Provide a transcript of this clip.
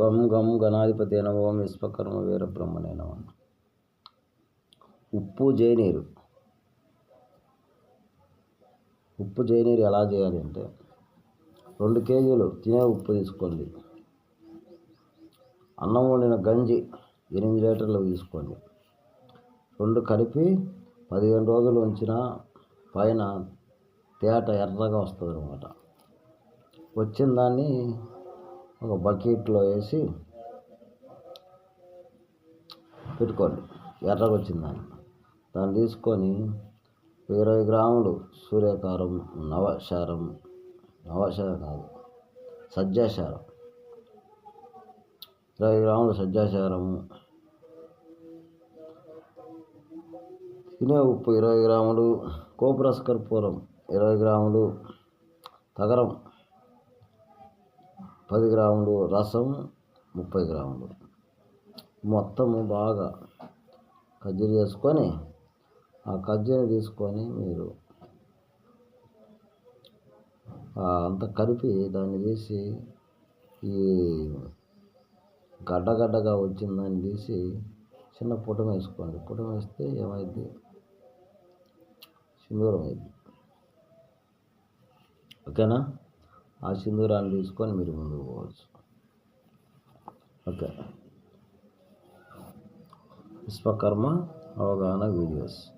గం గం గణాధిపతి అయిన విశ్వకర్మ వీర బ్రహ్మణే నమ. ఉప్పు జయనీరు ఉప్పు జయనీరు ఎలా చేయాలి అంటే రెండు కేజీలు తినే ఉప్పు తీసుకోండి. అన్నం వండిన గంజి ఎనిమిది లీటర్లు తీసుకోండి. రెండు కలిపి పదిహేను రోజులు ఉంచిన పైన తేట ఎర్రగా వస్తుంది అనమాట వచ్చిన దాన్ని ఒక బకెట్లో వేసి పెట్టుకోండి. ఎర్రగా వచ్చింది దాన్ని. దాన్ని తీసుకొని ఇరవై గ్రాములు సూర్యకారం నవశారం నవశారం కాదు సజ్జాశారం. ఇరవై గ్రాములు సజ్జాశారము. తినే ఉప్పు ఇరవై గ్రాములు కోపురస్ కర్పూరం ఇరవై గ్రాములు తగరం పది గ్రాములు రసం ముప్పై గ్రాములు. మొత్తము బాగా కజ్జరి చేసుకొని ఆ కజ్జీని తీసుకొని మీరు అంత కలిపి దాన్ని తీసి ఈ గడ్డగడ్డగా వచ్చిన దాన్ని తీసి చిన్న పుటం వేసుకోండి. పుటం వేస్తే ఏమైంది సింధూరం అయింది ఓకేనా? ఆ సింధూరాన్ని తీసుకొని మీరు ముందుకు పోవచ్చు. ఓకే. విశ్వకర్మ అవగాహన వీడియోస్.